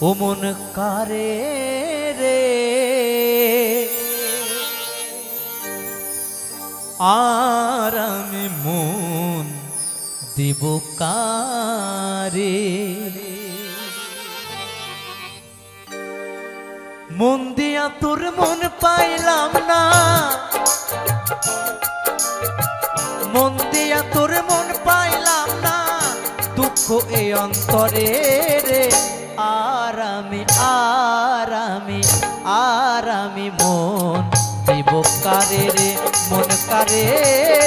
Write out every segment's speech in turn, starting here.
ও মন কারে রে? আর আমি মন দিব কারে? মন দিয়া তোর মন পাইলাম না। মন দিয়া তোর মন পাইলাম না। দুঃখ এই অন্তরে রে। আর আমি আর আমি আর আমি মন। দিব কারে রে, মন কারে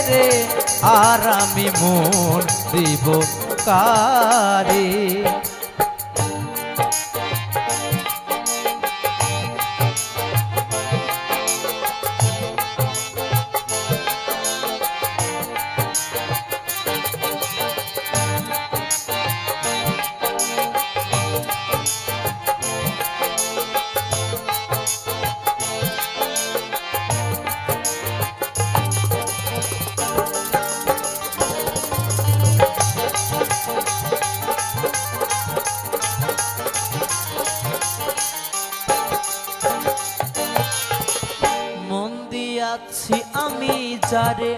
রে, আরামি মন। দিব কারে। যারে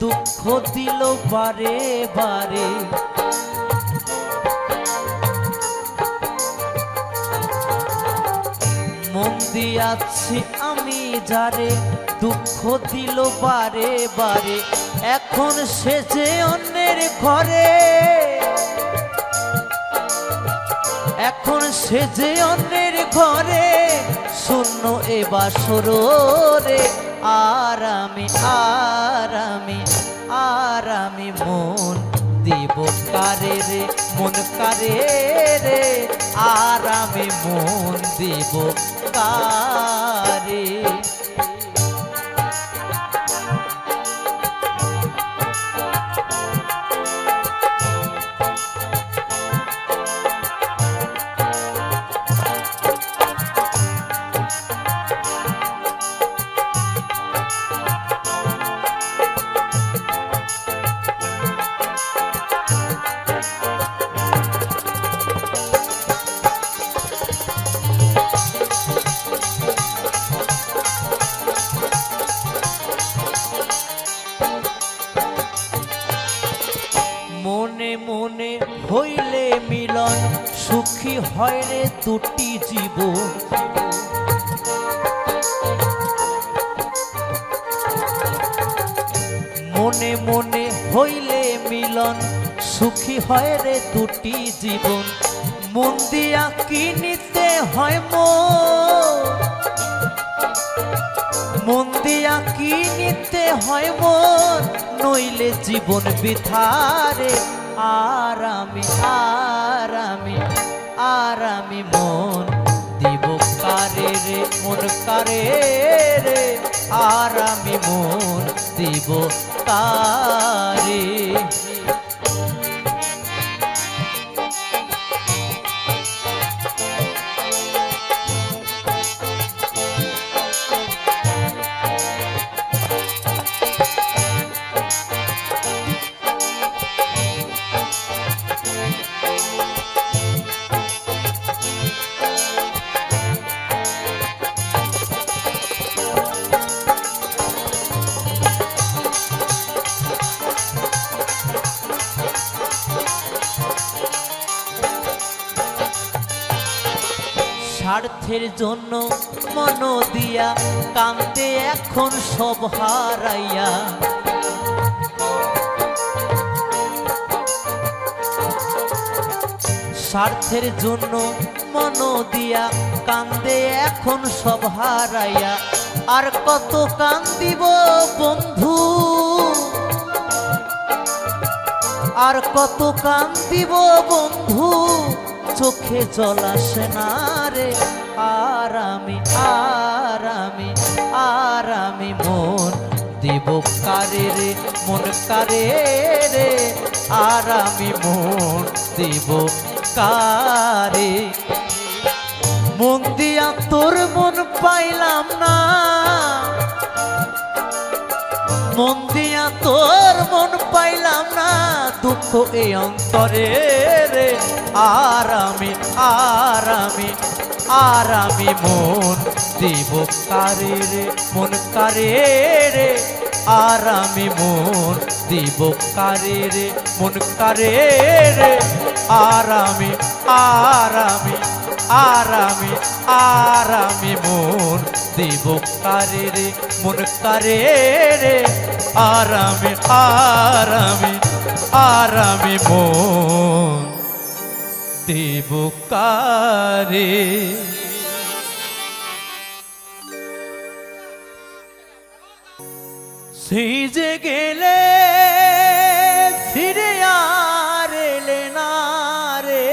দুঃখ দিল বারে বারে। মন দিয়াছি আমি যারে, দুঃখ দিল বারে বারে। এখন সে যে অন্যের ঘরে। এখন সে যে অন্যের ঘরে। শূন্য এ বাসর রে আর আমি আর আমি আর আমি মন দিব কারে রে, মন কারে রে আর আমি মন দিব কারে মনে মনে হইলে মিলন, সুখী হয় রে দুটি জীব মনে মনে হইলে মিলন, সুখী হয় রে দুটি জীবন। মন দিয়া কিনিতে হয় মন? মন কি নিতে হয় মন? নইলে জীবন বিথারে। আর আমি আর আমি আর আমি মন দিব কারে রে, মন কারে রে? আর আমি মন দিব কারে স্বার্থের জন্য মন দিয়া কান্দে এখন সব হারাইয়া। স্বার্থের জন্য মন দিয়া কান্দে এখন সব হারাইয়া। আর কত কান্দিব বন্ধু? আর কত কান্দিব বন্ধু? চোখে জল আসে না রে। আর আমি আর আমি আর আমি মন দিব কারে রে? মন কারে রে? আর আমি মন দিব কারে মন দিয়া তোর মন পাইলাম না। মন দিয়া তোর মন পাইলাম না। দুঃখ এই অন্তরে রে আর আমি আর আমি আর আমি মন দিব কারে রে, মন কারে রে। আর আমি মন দিব কারে রে? মন কারে রে? আর আমি আর আমি আর আমি আর আমি মন দিব কারে রে? মন কারে রে? আর আমি আর আমি আর আমি মন দিব কারে? সেই যে গেলে ফিরে আর এলে না রে।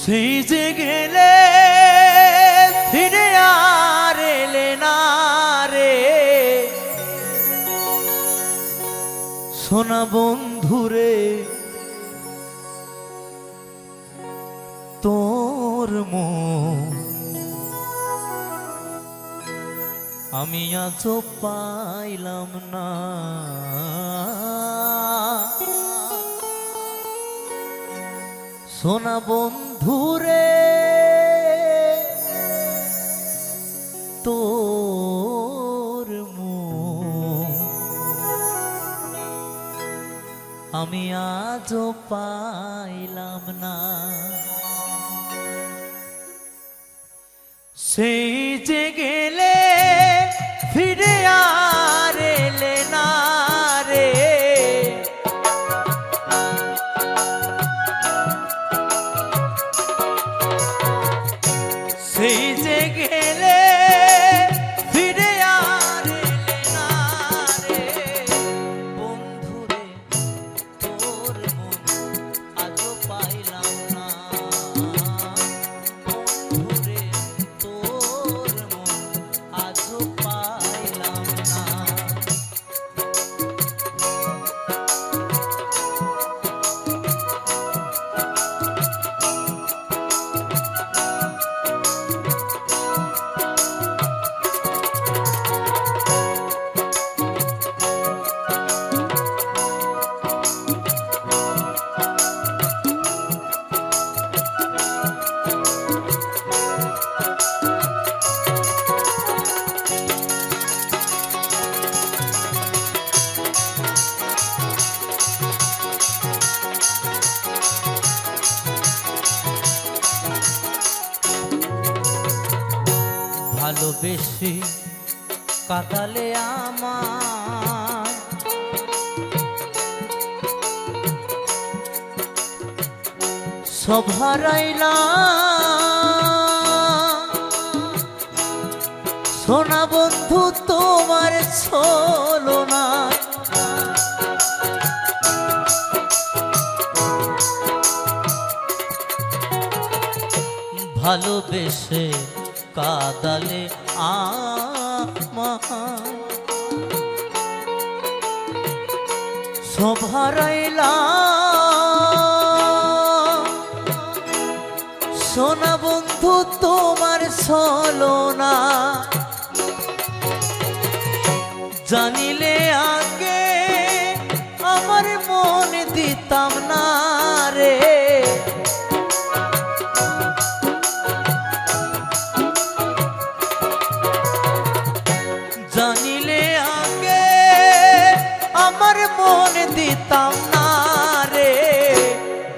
সেই যে গেলে ফিরে আর এলে না রে। সোনা বন্ধুরে, তোর মন আমি আজও পাইলাম না। সোনা বন্ধুরে তোর আমি আজও পাইলাম না। সেই সব হারাইলাম সোনা বন্ধু তোমার ছলো না ভালোবেসে কাদালে আমার। সভারাইলাম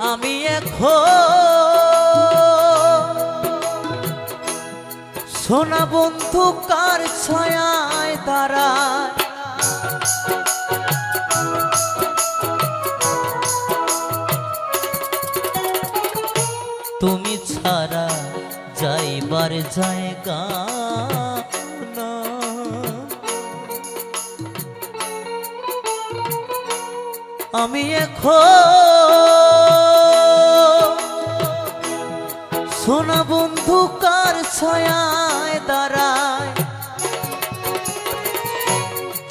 আমি এখন সোনা বন্ধু কার ছায়ায় দাঁড়ায় তুমি ছাড়া যাইবার জায়গা। আমি এখন সোনা বন্ধু, কার ছায়ায় দাঁড়ায়?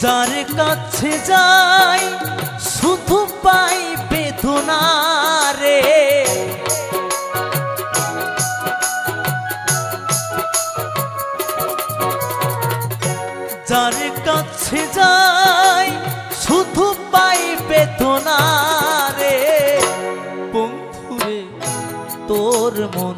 যার কাছে যাই, শুধু পাই বেদনা রে। যার কাছে যাই, শুধু পাই বেদনা রে। বন্ধুরে, তোর মন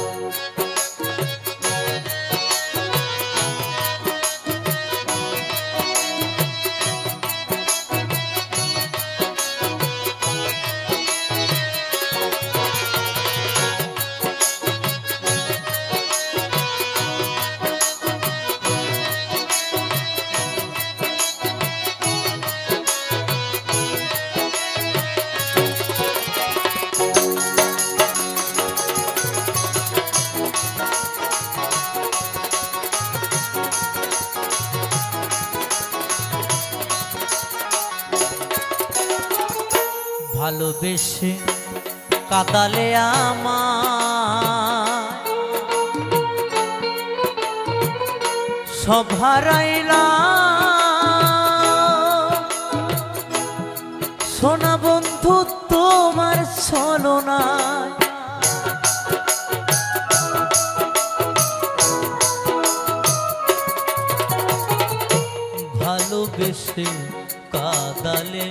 ভালোবেসে কাদালে আমার। সোনা বন্ধু তোমার চলো না ভালোবেসে কাদালে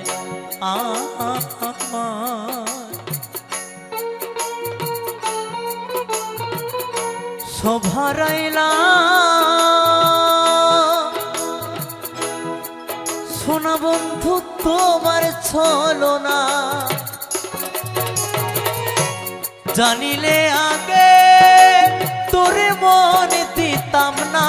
সভারাইলাম সোনা বন্ধু তোমার ছলো না জানিলে আগে তোরে মনে দিতাম না।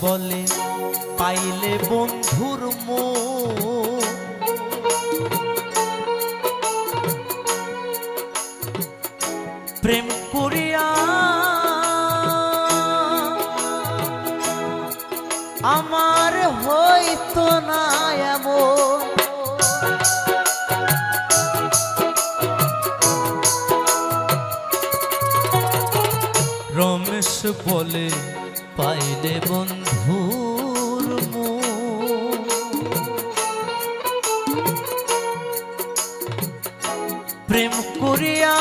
বলে পাইলে বন্ধুর মো প্রেম করিয়া আমার হইতো না এমন। রমেশ বলে পাইলে বন্ধুর প্রেম করিয়া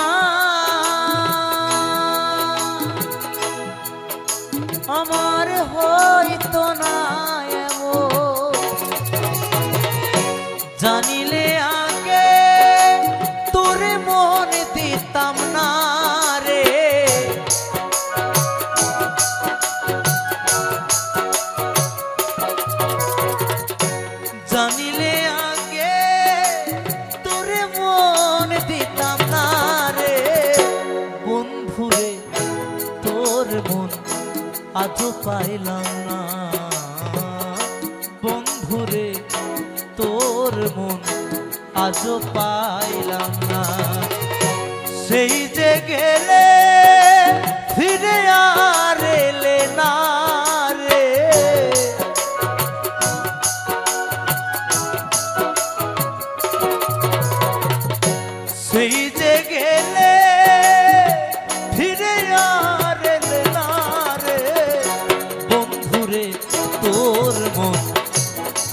আমার হইতো না। জানিলে আগে তোরে মনে দিতাম পাইলাম না। বন্ধুরে তোর মন আজও পাইলাম না। সেই যে গেলে ফিরে আর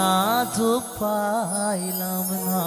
আজও পাইলাম না।